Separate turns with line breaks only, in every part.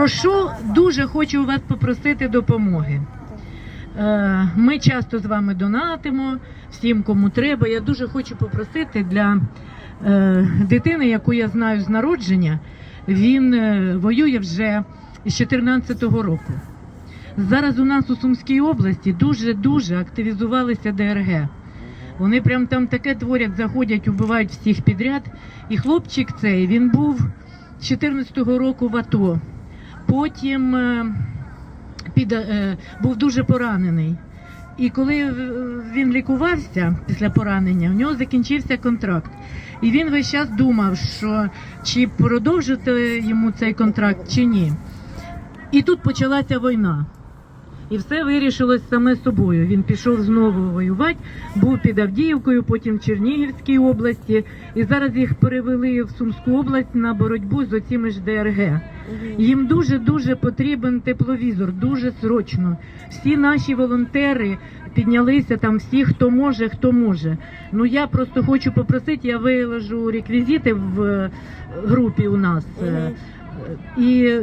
Прошу, дуже хочу у вас попросити допомоги. Е, Ми часто з вами донатимо всім, кому треба. Я дуже хочу попросити для е, дитини, яку я знаю з народження. Він е, воює вже з 14-го року. Зараз у нас у Сумській області дуже дуже активізувалися ДРГ. Вони прям там таке творять, заходять, убивають всіх підряд. І хлопчик цей він був з 14-го року в АТО. Потім е, під, е, був дуже поранений. І коли він лікувався після поранення, в нього закінчився контракт. І він весь час думав, що чи продовжити йому цей контракт, чи ні. І тут почалася війна. І все вирішилось саме собою. Він пішов знову воювати, був під Авдіївкою, потім в Чернігівській області. І зараз їх перевели в Сумську область на боротьбу з оціми ж ДРГ. Їм дуже дуже потрібен тепловізор, дуже срочно. Всі наші волонтери піднялися там, всі, хто може, хто може. Ну я просто хочу попросити, я виложу реквізити в е, групі у нас. І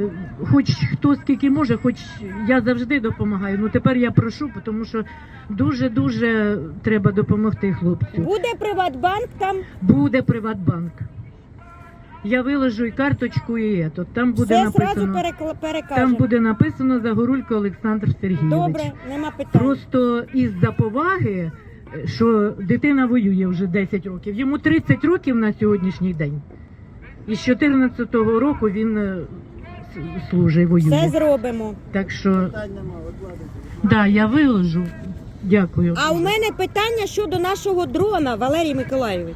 хоч хто скільки може, хоч я завжди допомагаю. Ну тепер я прошу, тому що дуже дуже треба допомогти хлопцю.
Буде Приватбанк там,
Буде Приватбанк. Я виложу і карточку, і ето. Там буде
все
написано.
перекла-
Там буде написано Загорулько Олександр Сергійович.
Добре, нема питань.
Просто із-за поваги, е, що дитина воює вже 10 років. Йому 30 років на сьогоднішній день. І з 14-го року він е, с- служить, воює.
Все зробимо.
Так що да, я виложу. Дякую.
А у мене питання щодо нашого дрона, Валерій Миколайович.